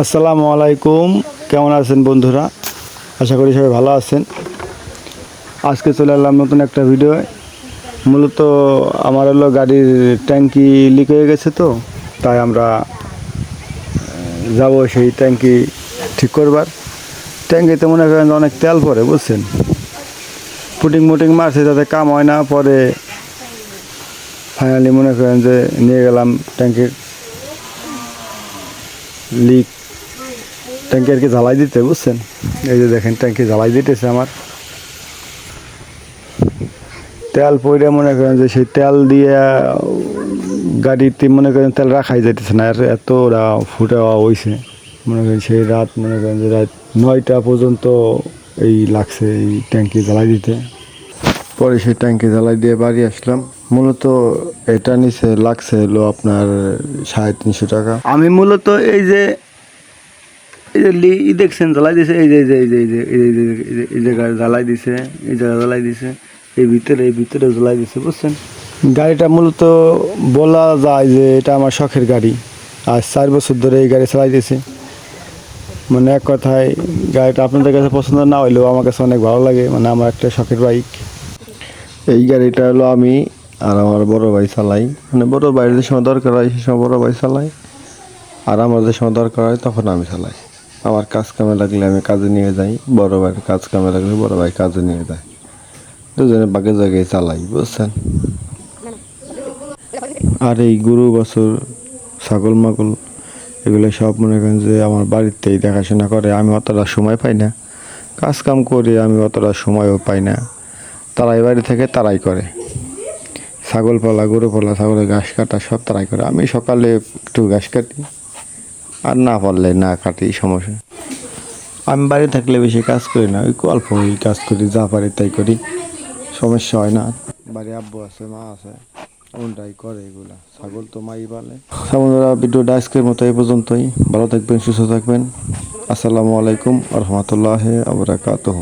আসসালামু আলাইকুম। কেমন আছেন বন্ধুরা? আশা করি সবাই ভালো আছেন। আজকে চলে এলাম নতুন একটা ভিডিও মূলত আমার হলো গাড়ির ট্যাঙ্কি লিক হয়ে গেছে তো, তাই আমরা যাব সেই ট্যাঙ্কি ঠিক করবার। ট্যাঙ্কিতে মনে করেন অনেক তেল পড়ে, বুঝছেন? পুটিং মুটিং মারছে, যাতে কাম হয় না, পরে ফাইনালি মনে করেন যে নিয়ে গেলাম ট্যাঙ্কির লিক ট্যাঙ্কি আর কি জ্বালাই দিতে, বুঝছেন? এই যে দেখেন, ট্যাঙ্কি জ্বালাই দিতেছে আমার। তেল পড়ে মনে করেন যে সেই তেল দিয়ে গাড়িতে মনে করেন তেল রাখাই যাইতেছে না এত ওরা ফুটে হয়েছে মনে করেন সেই রাত, মনে করেন যে রাত নয়টা পর্যন্ত এই লাগছে এই ট্যাঙ্কি জ্বালাই দিতে। পরে সেই ট্যাঙ্কি জ্বালাই দিয়ে বাড়ি আসলাম। মূলত এটা নিচে লাগছে হলো আপনার সাড়ে তিনশো টাকা। আমি মূলত এই যে এই যে লি ই দেখছেন জ্বালাই দিছে এই যে এই যে এই যে এই যে এই যে এই জায়গায় জ্বালাই দিছে এই জায়গায় জ্বালাই দিছে এই ভিতরে এই ভিতরে জ্বালাই দিছে বুঝছেন? গাড়িটা মূলত বলা যায় যে এটা আমার শখের গাড়ি। আজ চার বছর ধরে এই গাড়ি চালাই চালাইতেছি মানে এক কথায় গাড়িটা আপনাদের কাছে পছন্দ না হইলেও আমার কাছে অনেক ভালো লাগে মানে আমার একটা শখের বাইক। এই গাড়িটা হলো আমি আর আমার বড় ভাই চালাই। মানে বড় ভাইয়ের যে সময় দরকার হয় সেই সময় বড় ভাই চালাই। আর আমার যে সময় দরকার হয় তখন আমি চালাই। আমার কাজ কামে লাগলে আমি কাজে নিয়ে যাই, বড় ভাইয়ের কাজ কামে লাগলে বড় ভাই কাজে নিয়ে যায়। দুজনে বাগে জায়গায় চালাই, বুঝছেন? আর এই গরু, বছর, ছাগল, মাগল, এগুলো সব মনে করেন যে আমার বাড়িতেই দেখাশোনা করে, আমি অতটা সময় পাই না। কাজ কাম করে আমি অতটা সময়ও পাই না। তারাই বাড়ি থেকে তারাই করে। ছাগল পালা, গরু পালা, ছাগলের ঘাস কাটা সব তারাই করে। আমি সকালে একটু ঘাস কাটি আর না পারলে না কাটি, সমস্যা। আমি বাড়ি থাকলে বেশি কাজ করি না, ওই অল্প কাজ করি, যা পারি তাই করি, সমস্যা হয় না। বাড়ি আব্বু আছে, মা আছে ওনটাই করে এগুলা, ছাগল তো মাই পালে। বন্ধুরা, ভিডিওটা আজকের মতো এই পর্যন্তই, ভালো থাকবেন, সুস্থ থাকবেন। আসসালামু আলাইকুম রহমতুল্লাহ আবরাকাতহ